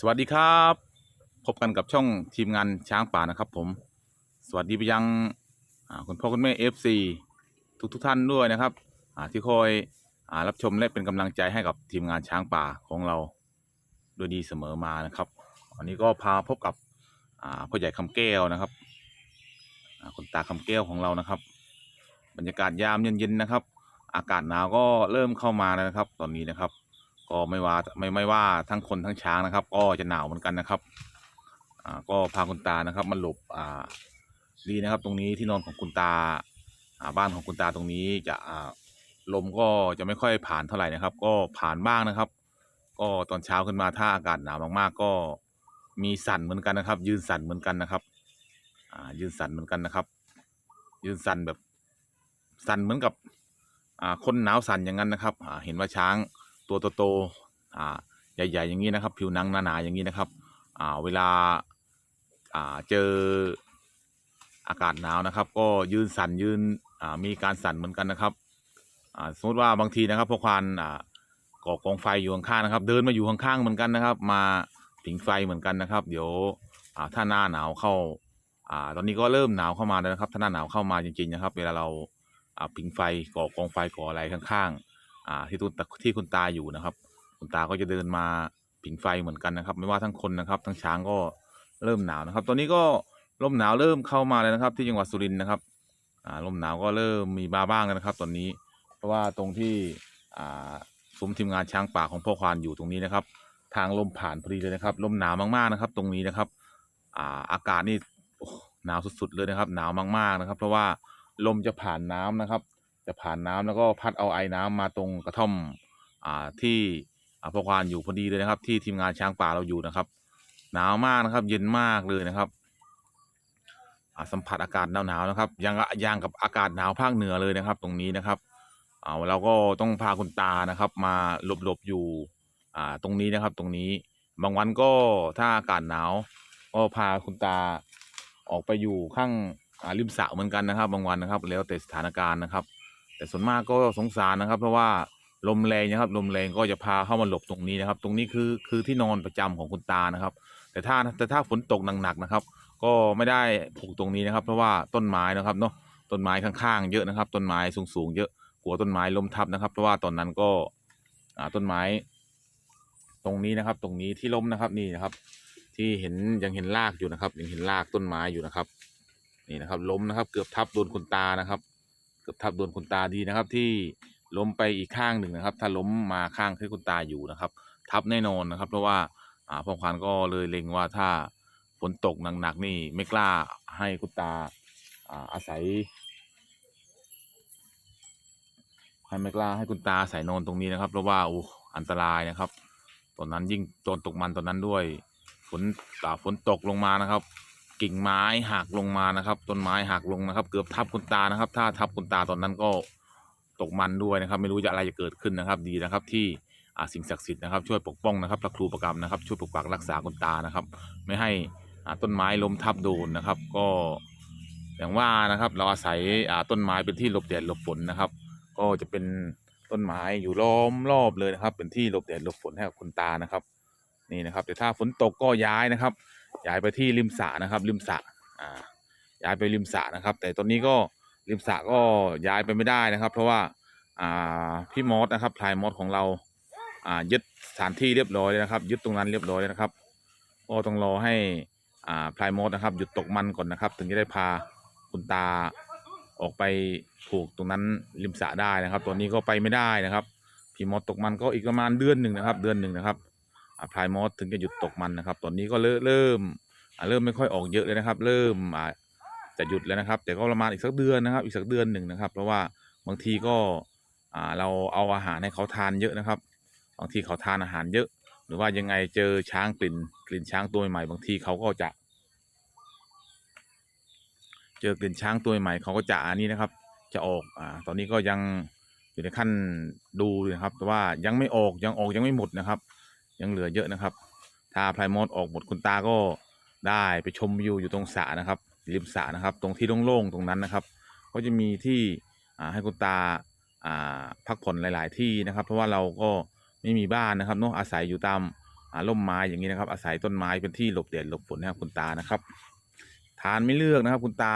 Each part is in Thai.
สวัสดีครับ พบกันกับช่องทีมงานช้างป่านะครับ ผม สวัสดีไปยังคุณพ่อคุณแม่เอฟซีทุกทุกท่านด้วยนะครับที่คอยอรับชมและเป็นกำลังใจให้กับทีมงานช้างป่าของเราโดยดีเสมอมานะครับวันนี้ก็พาพบกับพ่อใหญ่คำแก้วนะครับคุณตาคำแก้วของเรานะครับ บรรยากาศยามเย็นๆนะครับ อากาศหนาวก็เริ่มเข้ามาแล้วนะครับ ตอนนี้นะครับ ก็ไม่ว่าไม่ไม่ว่าทั้งคนทั้งช้างนะครับ ก็จะหนาวเหมือนกันนะครับอ่าก็พาคุณตานะครับมาหลบอ่าดีนะครับ ตรงนี้ที่นอนของคุณตาอ่าบ้านของคุณตาตรงนี้จะอ่าลมก็จะไม่ค่อยผ่านเท่าไหร่นะครับ ก็ผ่านบ้างนะครับ ก็ตอนเช้าขึ้นมาถ้าอากาศหนาวมากๆ ก็มีสั่นเหมือนกันนะครับ ยืนสั่นเหมือนกันนะครับอ่ายืนสั่นเหมือนกันนะครับ ยืนสั่นแบบสั่นเหมือนกับอ่าคนหนาวสั่นอย่างนั้นนะครับอ่าเห็นว่าช้าง ตัวโตๆอ่าใหญ่ ๆ อย่างนี้นะครับ ผิวหนังหนาๆอย่างนี้นะครับอ่าเวลาอ่าเจออากาศหนาวนะครับ ก็ยืนสั่นยืนอ่ามีการสั่นเหมือนกันนะครับอ่าสมมติว่าบางทีนะครับพวกควานอ่าก่อกองไฟอยู่ข้างๆนะครับ เดินมาอยู่ข้างๆเหมือนกันนะครับ มาผิงไฟเหมือนกันนะครับ เดี๋ยวอ่าถ้าหน้าหนาวเข้าอ่าตอนนี้ก็เริ่มหนาวเข้ามาแล้วนะครับ ถ้าหน้าหนาวเข้ามาจริงๆนะครับ เวลาเราอ่าผิงไฟก่อกองไฟก่ออะไรข้างๆ อ่าที่ตุนที่คุณตาอยู่นะครับ คุณตาก็จะเดินมาผิงไฟเหมือนกันนะครับ ไม่ว่าทั้งคนนะครับ ทั้งช้างก็เริ่มหนาวนะครับ ตอนนี้ก็ลมหนาวเริ่มเข้ามาแล้วนะครับ ที่จังหวัดสุรินทร์นะครับอ่าลมหนาวก็เริ่มมีบาบ้างแล้วนะครับ ตอนนี้ เพราะว่าตรงที่อ่าซุ้มทีมงานช้างป่าของพ่อควานอยู่ตรงนี้นะครับ ทางลมผ่านพอดีเลยนะครับ ลมหนาวมากๆนะครับ ตรงนี้นะครับอ่าอากาศนี่หนาวสุดๆเลยนะครับ หนาวมากๆนะครับ เพราะว่าลมจะผ่านน้ำนะครับ จะผ่านน้ำแล้วก็พัดเอาไอ้น้ำมาตรงกระท่อมอ่าที่อ่าพ่อควานอยู่พอดีเลยนะครับ ที่ทีมงานช้างป่าเราอยู่นะครับ หนาวมากนะครับ เย็นมากเลยนะครับอ่าสัมผัสอากาศหนาวๆนะครับยังยังกับอากาศหนาวภาคเหนือเลยนะครับ ตรงนี้นะครับอ่าเราก็ต้องพาคุณตานะครับ มาหลบๆอยู่อ่าตรงนี้นะครับ ตรงนี้บางวันก็ถ้าอากาศหนาวก็พาคุณตาออกไปอยู่ข้างอ่าริมสระเหมือนกันนะครับ บางวันนะครับ แล้วแต่สถานการณ์นะครับ แต่ส่วนมากก็สงสารนะครับ เพราะว่าลมแรงนะครับ ลมแรงก็จะพาเข้ามาหลบตรงนี้นะครับ ตรงนี้คือคือที่นอนประจำของคุณตานะครับ แต่ถ้าแต่ถ้าฝนตกหนักๆนะครับ ก็ไม่ได้ผูกตรงนี้นะครับ เพราะว่าต้นไม้นะครับเนาะต้นไม้ข้างๆเยอะนะครับ ต้นไม้สูงๆเยอะกลัวต้นไม้ล้มทับนะครับ เพราะว่าตอนนั้นก็อ่าต้นไม้ ตรงนี้นะครับ ตรงนี้ที่ล้มนะครับนี่นะครับ ที่เห็นยังเห็นรากอยู่นะครับ ยังเห็นรากต้นไม้อยู่นะครับ นี่นะครับ ล้มนะครับ เกือบทับโดนคุณตานะครับ เกือบทับโดนคุณตาดีนะครับ ที่ล้มไปอีกข้างหนึ่งนะครับ ถ้าล้มมาข้างที่คุณตาอยู่นะครับ ทับแน่นอนนะครับ เพราะว่าอ่าพ่อควานก็เลยเล็งว่าถ้าฝนตกหนักๆนี่ไม่กล้าให้คุณตาอ่าอาศัยให้ไม่กล้าให้คุณตาอาศัยนอนตรงนี้นะครับ เพราะว่าโอ้อันตรายนะครับ ตอนนั้นยิ่งตอนตกมันตอนนั้นด้วยฝนอ่าฝนตกลงมานะครับ กิ่งไม้หักลงมานะครับ ต้นไม้หักลงนะครับ เกือบทับคุณตานะครับ ถ้าทับคุณตาตอนนั้นก็ตกมันด้วยนะครับ ไม่รู้จะอะไรจะเกิดขึ้นนะครับ ดีนะครับที่สิ่งศักดิ์สิทธิ์นะครับช่วยปกป้องนะครับพระครูประกรรมนะครับ ช่วยปกปักรักษาคุณตานะครับ ไม่ให้ต้นไม้ล้มทับโดนนะครับ ก็อย่างว่านะครับ เราอาศัยต้นไม้เป็นที่หลบแดดหลบฝนนะครับ ก็จะเป็นต้นไม้อยู่ล้อมรอบเลยนะครับ เป็นที่หลบแดดหลบฝนให้กับคุณตานะครับ นี่นะครับแต่ถ้าฝนตกก็ย้ายนะครับ ย้ายไปที่ริมสระนะครับ ริมสระอ่าย้ายไปริมสระนะครับ แต่ตอนนี้ก็ริมสระก็ย้ายไปไม่ได้นะครับ เพราะว่าอ่าพี่มอสนะครับพลายมอสของเราอ่ายึดสถานที่เรียบร้อยแล้วนะครับ ยึดตรงนั้นเรียบร้อยแล้วนะครับก็ต้องรอให้อ่าพลายมอสนะครับหยุดตกมันก่อนนะครับ ถึงจะได้พาคุณตาออกไปผูกตรงนั้นริมสระได้นะครับ ตอนนี้ก็ไปไม่ได้นะครับ พี่มอสตกมันก็อีกประมาณเดือนหนึ่งนะครับ เดือนหนึ่งนะครับ พลายมอสถึงจะหยุดตกมันนะครับ ตอนนี้ก็เริ่มเริ่มอ่าเริ่มไม่ค่อยออกเยอะเลยนะครับ เริ่มอ่าจะหยุดแล้วนะครับ แต่ก็ประมาณอีกสักเดือนนะครับ อีกสักเดือนหนึ่งนะครับ เพราะว่าบางทีก็อ่าเราเอาอาหารให้เขาทานเยอะนะครับ บางทีเขาทานอาหารเยอะ หรือว่ายังไงเจอช้างกลิ่นกลิ่นช้างตัวใหม่บางทีเขาก็จะ เจอกลิ่นช้างตัวใหม่เขาก็จะอันนี้นะครับ จะออกอ่าตอนนี้ก็ยังอยู่ในขั้นดูนะครับ แต่ว่ายังไม่ออกยังออกยังไม่หมดนะครับ ยังเหลือเยอะนะครับ ถ้าพลายมอสออกหมดคุณตาก็ได้ไปชมวิวอยู่ตรงสระนะครับริมสระนะครับ ตรงที่โล่งๆตรงนั้นนะครับ ก็จะมีที่ให้คุณตาพักผ่อนหลาย ๆ ที่นะครับ เพราะว่าเราก็ไม่มีบ้านนะครับเนาะอาศัยอยู่ตามร่มไม้อย่างนี้นะครับ อาศัยต้นไม้เป็นที่หลบแดดหลบฝนนะครับคุณตานะครับ ทานไม่เลือกนะครับ คุณตา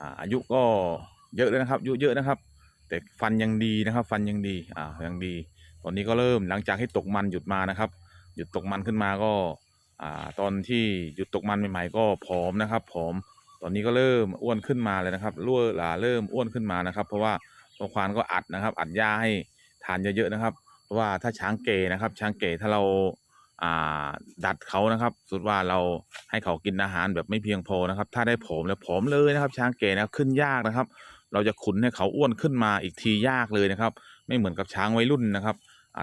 อาอายุก็เยอะแล้วนะครับอายุเยอะนะครับ แต่ฟันยังดีนะครับ ฟันยังดีอ่ายังดี ตอนนี้ก็เริ่มหลังจากที่ตกมันหยุดมานะครับ หยุดตกมันขึ้นมาก็อ่าตอนที่หยุดตกมันใหม่ ๆ ก็ผอมนะครับผอมตอนนี้ก็เริ่มอ้วนขึ้นมาเลยนะครับรั่วหลาเริ่มอ้วนขึ้นมานะครับ เพราะว่าตัวควานก็อัดนะครับ อัดหญ้าให้ทานเยอะๆนะครับ เพราะว่าถ้าช้างเกนะครับ ช้างเกถ้าเราอ่าดัดเขานะครับ สุดว่าเราให้เขากินอาหารแบบไม่เพียงพอนะครับ ถ้าได้ผอมแล้วผอมเลยนะครับ ช้างเกนะครับขึ้นยากนะครับ เราจะขุนให้เขาอ้วนขึ้นมาอีกทียากเลยนะครับ ไม่เหมือนกับช้างวัยรุ่นนะครับ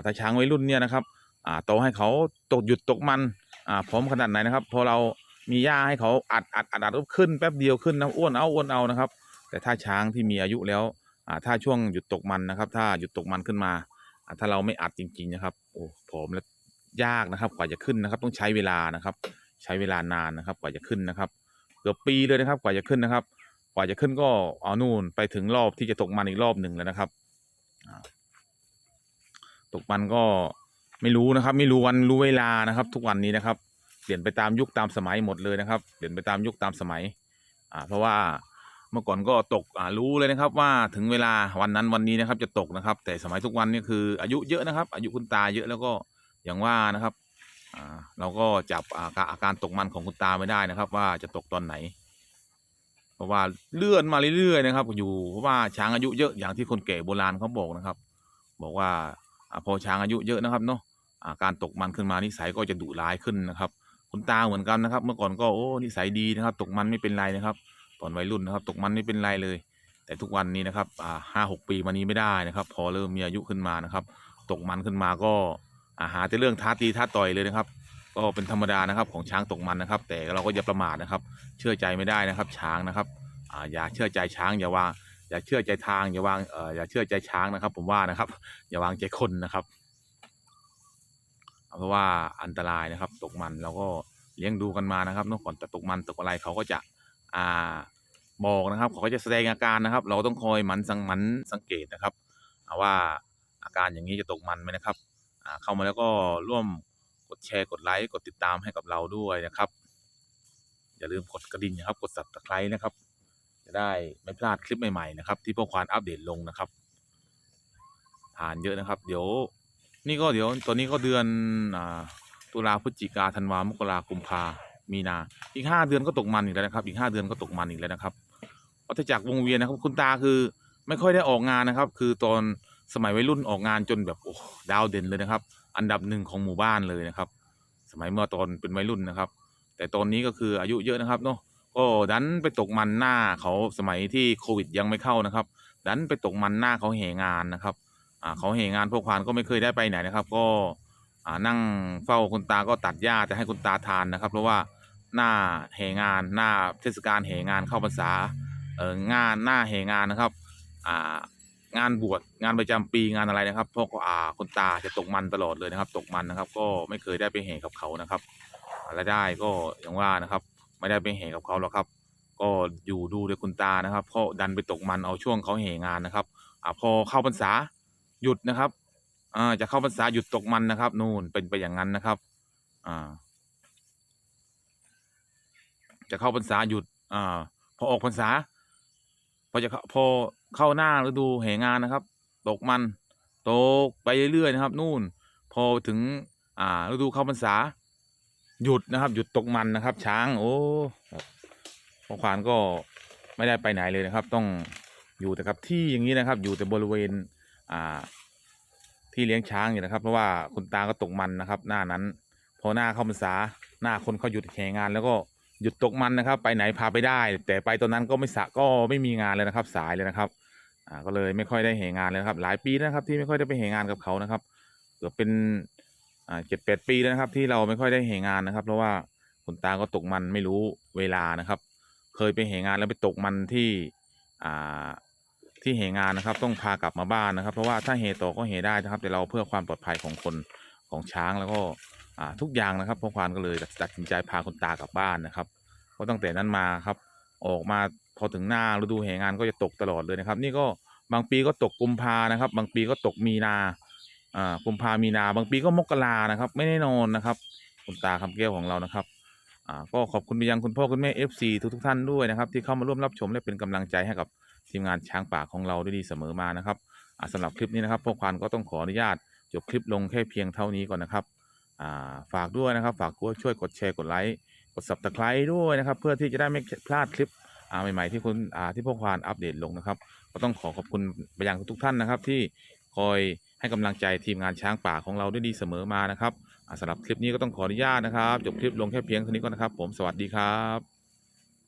ถ้าช้างวัยรุ่นเนี่ยนะครับโตให้เขาตกหยุดตกมันพร้อมขนาดไหนนะครับ พอเรามีหญ้าให้เขาอัดอัดอัดอัดขึ้นแป๊บเดียวขึ้นนะอ้วนเอาอ้วนเอานะครับ แต่ถ้าช้างที่มีอายุแล้วถ้าช่วงหยุดตกมันนะครับ ถ้าหยุดตกมันขึ้นมา ถ้าเราไม่อัดจริง ๆ นะครับโอ้ผอมแล้วยากนะครับ กว่าจะขึ้นนะครับ ต้องใช้เวลานะครับ ใช้เวลานานนะครับ กว่าจะขึ้นนะครับ เกือบปีเลยนะครับ กว่าจะขึ้นนะครับ กว่าจะขึ้นก็เอานู่นไปถึงรอบที่จะตกมันอีกรอบหนึ่งแล้วนะครับ ตกมันก็ไม่รู้นะครับ ไม่รู้วันรู้เวลานะครับ ทุกวันนี้นะครับ เปลี่ยนไปตามยุคตามสมัยหมดเลยนะครับ เปลี่ยนไปตามยุคตามสมัย อ่า เพราะว่าเมื่อก่อนก็ตกอ่ารู้เลยนะครับ ว่าถึงเวลาวันนั้นวันนี้นะครับ จะตกนะครับ แต่สมัยทุกวันนี่คือ อายุเยอะนะครับ อายุคุณตาเยอะแล้วก็อย่างว่านะครับอ่าเราก็จับอาการอาการตกมันของคุณตาไม่ได้นะครับ ว่าจะตกตอนไหน เพราะว่าเลื่อนมาเรื่อยๆนะครับ อยู่เพราะว่าช้างอายุเยอะอย่างที่คนแก่โบราณเขาบอกนะครับ บอกว่า พอช้างอายุเยอะนะครับเนาะการตกมันขึ้นมานิสัยก็จะดุร้ายขึ้นนะครับ คุณตาเหมือนกันนะครับ เมื่อก่อนก็โอ้นิสัยดีนะครับ ตกมันไม่เป็นไรนะครับตอนวัยรุ่นนะครับ ตกมันไม่เป็นไรเลย แต่ทุกวันนี้นะครับอ่าห้าหกปีมานี้ไม่ได้นะครับ พอเริ่มมีอายุขึ้นมานะครับ ตกมันขึ้นมาก็อาหาแต่เรื่องท้าตีท้าต่อยเลยนะครับ ก็เป็นธรรมดานะครับของช้างตกมันนะครับ แต่เราก็อย่าประมาทนะครับ เชื่อใจไม่ได้นะครับ ช้างนะครับอ่าอย่าเชื่อใจช้างอย่าวาง อย่าเชื่อใจทางอย่าวางเอ่ออย่าเชื่อใจช้างนะครับ ผมว่านะครับ อย่าวางใจคนนะครับเพราะว่าอันตรายนะครับ ตกมันเราก็เลี้ยงดูกันมานะครับนอะก่อนจะตกมันตกอะไรเขาก็จะอ่าบอกนะครับเขาก็จะแสดงอาการนะครับ เราต้องคอยหมันสังหมันสังเกตนะครับอ่าว่าอาการอย่างนี้จะตกมันไหมนะครับอ่าเข้ามาแล้วก็ร่วมกดแชร์กดไลค์กดติดตามให้กับเราด้วยนะครับ อย่าลืมกดกระดิ่งนะครับ กด subscribe นะครับ ได้ไม่พลาดคลิปใหม่ๆนะครับที่พวกควานอัปเดตลงนะครับผ่านเยอะนะครับ เดี๋ยวนี่ก็เดี๋ยวตอนนี้ก็เดือนอตุลาพฤศจิกาธันวามกรากุมภามีนา อีกห้าเดือนก็ตกมันอีกแล้วนะครับ อีกห้าเดือนก็ตกมันอีกแล้วนะครับวัฏจักรวงเวียนนะครับ คุณตาคือไม่ค่อยได้ออกงานนะครับ คือตอนสมัยวัยรุ่นออกงานจนแบบโอ้ดาวเด่นเลยนะครับ อันดับหนึ่งของหมู่บ้านเลยนะครับ สมัยเมื่อตอนเป็นวัยรุ่นนะครับ แต่ตอนนี้ก็คืออายุเยอะนะครับเนาะ ก็ดันไปตกมันหน้าเขาสมัยที่โควิดยังไม่เข้านะครับ ดันไปตกมันหน้าเขาเหงานนะครับอ่าเขาเหงานพวกควานก็ไม่เคยได้ไปไหนนะครับ ก็อ่านั่งเฝ้าคุณตาก็ตัดหญ้าจะให้คุณตาทานนะครับ เพราะว่าหน้าเหงานหน้าเทศกาลเหงานเข้าพรรษาเอองานหน้าเหงานนะครับอ่างานบวชงานประจำปีงานอะไรนะครับพวกอ่าคุณตาจะตกมันตลอดเลยนะครับ ตกมันนะครับ ก็ไม่เคยได้ไปเหกับเขานะครับรายได้ก็อย่างว่านะครับ ไม่ได้ไปเหกับเขาหรอกครับ ก็อยู่ดูด้วยคุณตานะครับเพราะดันไปตกมันเอาช่วงเขาเหงานนะครับอ่าพอเข้าพรรษาหยุดนะครับอ่าจะเข้าพรรษาหยุดตกมันนะครับ นู่นเป็นไปอย่างนั้นนะครับ อ่า จะเข้าพรรษาหยุด อ่า พอออกพรรษา พอจะพอเข้าหน้าฤดูแห่งานนะครับ ตกมัน ตกไปเรื่อยๆนะครับ นู่น พอถึง อ่าฤดูเข้าพรรษา หยุดนะครับ หยุดตกมันนะครับ ช้าง โอ้พ่อควานก็ไม่ได้ไปไหนเลยนะครับ ต้องอยู่แต่ครับที่อย่างนี้นะครับ อยู่แต่บริเวณ อ่า ที่เลี้ยงช้างอยู่นะครับ เพราะว่าคุณตาก็ตกมันนะครับ หน้านั้น พอหน้าเข้าพรรษาหน้าคนเขาหยุดแข่งงาน แล้วก็หยุดตกมันนะครับ ไปไหนพาไปได้ แต่ไปตอนนั้นก็ไม่สะก็ไม่มีงานเลยนะครับ สายเลยนะครับ อ่า ก็เลยไม่ค่อยได้เหงานเลยนะครับ หลายปีนะครับ ที่ไม่ค่อยได้ไปเหงานกับเขานะครับเกือบเป็น อ่าเจ็ดแปดปีแล้วนะครับ ที่เราไม่ค่อยได้เหงานนะครับ เพราะว่าคุณตาก็ตกมันไม่รู้เวลานะครับ เคยไปเหงานแล้วไปตกมันที่อ่าที่เหงานนะครับ ต้องพากลับมาบ้านนะครับ เพราะว่าถ้าเหต่อก็เหได้นะครับ แต่เราเพื่อความปลอดภัยของคนของช้างแล้วก็อ่าทุกอย่างนะครับพ่อควานก็เลยตัดสินใจพาคุณตากลับบ้านนะครับก็ตั้งแต่นั้นมาครับ ออกมาพอถึงหน้าฤดูเหงานก็จะตกตลอดเลยนะครับ นี่ก็บางปีก็ตกกุมภานะครับ บางปีก็ตกมีนา อ่ากุมภามีนาบางปีก็มกรานะครับ ไม่แน่นอนนะครับคุณตาคำแก้วของเรานะครับอ่าก็ขอบคุณไปยังคุณพ่อคุณแม่ FC ทุกทุกท่านด้วยนะครับ ที่เข้ามาร่วมรับชมและเป็นกำลังใจให้กับทีมงานช้างป่าของเราด้วยดีเสมอมานะครับอ่าสำหรับคลิปนี้นะครับพวกควานก็ต้องขออนุญาตจบคลิปลงแค่เพียงเท่านี้ก่อนนะครับอ่าฝากด้วยนะครับ ฝากกช่วยกดแชร์กดไลค์กด subscribe ด้วยนะครับ เพื่อที่จะได้ไม่พลาดคลิปใหม่ๆที่คุณที่พวกควานอัปเดตลงนะครับ ก็ต้องขอขอบคุณไปยังทุกท่านนะครับ ที่คอย ให้กำลังใจทีมงานช้างป่าของเราด้วยดีเสมอมานะครับสำหรับคลิปนี้ก็ต้องขออนุญาตนะครับ จบคลิปลงแค่เพียงเท่านี้ก่อนนะครับ ผมสวัสดีครับ